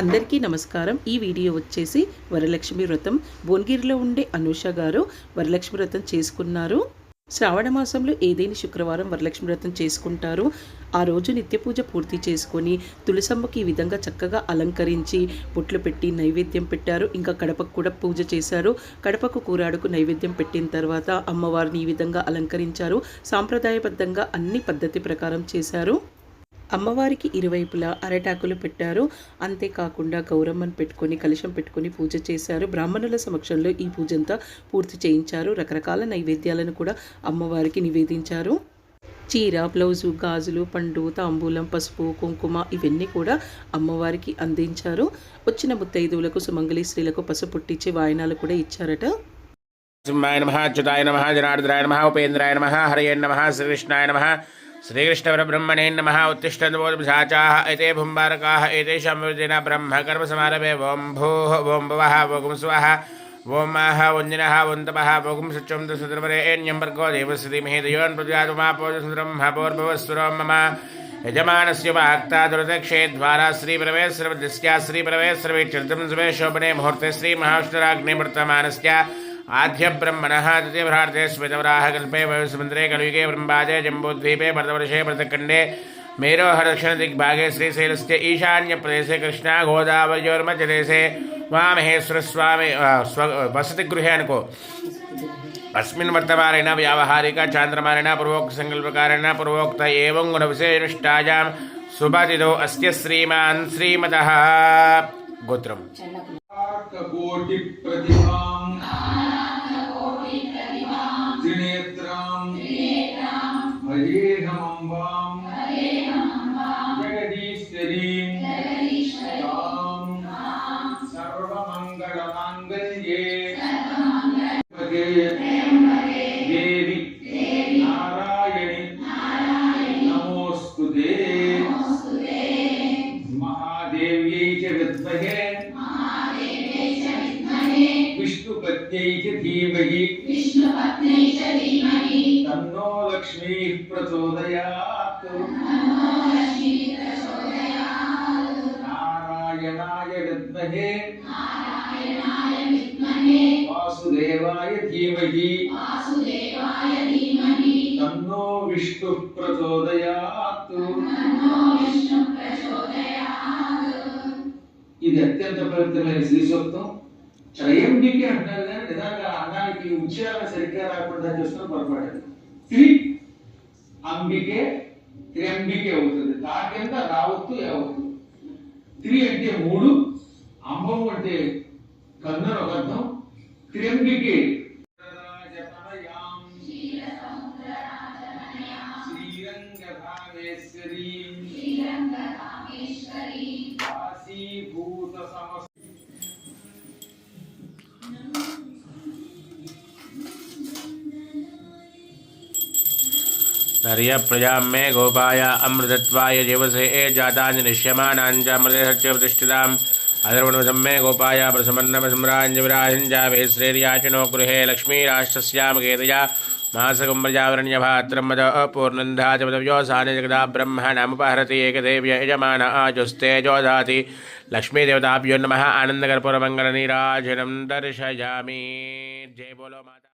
అందరికీ నమస్కారం. ఈ వీడియో వచ్చేసి వరలక్ష్మి వ్రతం. భువనగిరిలో ఉండే అనూష గారు వరలక్ష్మి వ్రతం చేసుకున్నారు. శ్రావణ మాసంలో ఏదైనా శుక్రవారం వరలక్ష్మి వ్రతం చేసుకుంటారు. ఆ రోజు నిత్య పూజ పూర్తి చేసుకొని తులసమ్మకి ఈ విధంగా చక్కగా అలంకరించి బొట్లు పెట్టి నైవేద్యం పెట్టారు. ఇంకా కడపకు కూడా పూజ చేశారు. కడపకు కూరాడుకు నైవేద్యం పెట్టిన తర్వాత అమ్మవారిని ఈ విధంగా అలంకరించారు. సాంప్రదాయబద్ధంగా అన్ని పద్ధతి ప్రకారం చేశారు. అమ్మవారికి ఇరువైపులా అరటాకులు పెట్టారు. అంతేకాకుండా గౌరమ్మను పెట్టుకొని కలశం పెట్టుకొని పూజ చేశారు. బ్రాహ్మణుల సమక్షంలో ఈ పూజంతా పూర్తి చేయించారు. రకరకాల నైవేద్యాలను కూడా అమ్మవారికి నివేదించారు. చీర బ్లౌజు గాజులు పండు తాంబూలం పసుపు కుంకుమ ఇవన్నీ కూడా అమ్మవారికి అందించారు. వచ్చిన ముత్తైదువులకు సుమంగళి స్త్రీలకు పసుపు పుట్టించి వాయనాలు కూడా ఇచ్చారట. సింహాయ నమ అచ్యుతాయ నమ జనార్దనాయ నమ ఉపేంద్రాయ నమ హరయే నమ శ్రీకృష్ణాయ నమ. श्रीकृष्णपरब्रह्मणे नमः। उत्तिष्ठन्वोद्भिषाचाः एते भुम्बारकाः एतेषां विरुद्धेन ब्रह्मकर्मसमारभे वों भूः वों भवः, वोगुं स्वः, वोमाः वञ्जनः वन्तपः वोगुं सच्चं सुन्दरवरे एण्यं वर्गो देवस्थितिमहे दयोन् प्रजातुमापोजसुन्दरं मम। यजमानस्य वाक्ता दुरदक्षे द्वारा श्रीप्रवेश्रवदिस्या श्रीप्रवेश्रवे चतुं शुभे मुहूर्ते श्रीमहाष्टराग्निवर्तमानस्य वर्तमानस्य आद्य ब्रह्मणः तृतीयभारते स्मितवराह कल्पे वयस्मन्त्रे कलियुगे ब्रह्मादे जम्बूद्वीपे भरतवर्षे भरतखण्डे मेरोहरदक्षिणदिग्भागे श्रीशैलस्य ईशान्यप्रदेशे कृष्णा गोदावयोर्मध्यदेशे वामहेश्वरस्वामी स्व, वसतिगृहे अनुको। अस्मिन् वर्तमानेन व्यावहारिक, चान्द्रमानेन पूर्वोक्त, सङ्कल्पकारेण पूर्वोक्त एवं गुणविशेषनिष्ठायां सुभतिदो अस्य श्रीमान् श्रीमतः गोत्रम्। कोटि प्रतिभां त्रिनेत्रां हरेहमम्बां जगदीश्वरीं तां सर्वमङ्गलमाङ्गल्ये। विष्णुपत्यै च धीमहि तन्नो लक्ष्मीः प्रचोदयात् नारायणाय विद्महे वासुदेवाय धीमहि तन्नो विष्णुः प्रचोदयात् ఇది అత్యంత పవిత్రమైన శ్రీ సూక్తం త్రయంబికి అంటారు కానీ నిజంగా అన్నానికి ఉచ్చారణ సరిగ్గా రాకుండా చూస్తున్న పొరపాటు త్రి అంబికే త్ర్యంబికే అవుతుంది. దా కింద రావత్తు యావత్తు త్రి అంటే మూడు అంబం అంటే కన్నున ఒక అర్థం. త్ర్యంబికే. శ్రీరంగధామేశ్వరీ కాశీభూత नर्य प्रजा मे गोपाय अमृतत्वाय जीवसे ए जातानि निश्यमानाञ्चामृतसत्यप्रतिष्ठिताम् अधर्वणुसम्मे गोपाय प्रसमन्नमसम्राञ्जविराजञ्जाभिश्रेर्याचिनो गृहे लक्ष्मीराष्ट्रस्यामकेतया महासकुम्भजावरण्यभात्रं मद अपूर्णन्धा च मदव्योसानि जगदा ब्रह्मणामुपहरति एकदेव्य यजमान आजुस्ते आजुस्तेजोदाति लक्ष्मीदेवताभ्यो नमः। आनन्दकर्पूरमङ्गलनीराजनं दर्शयामि। जय बोलो माता।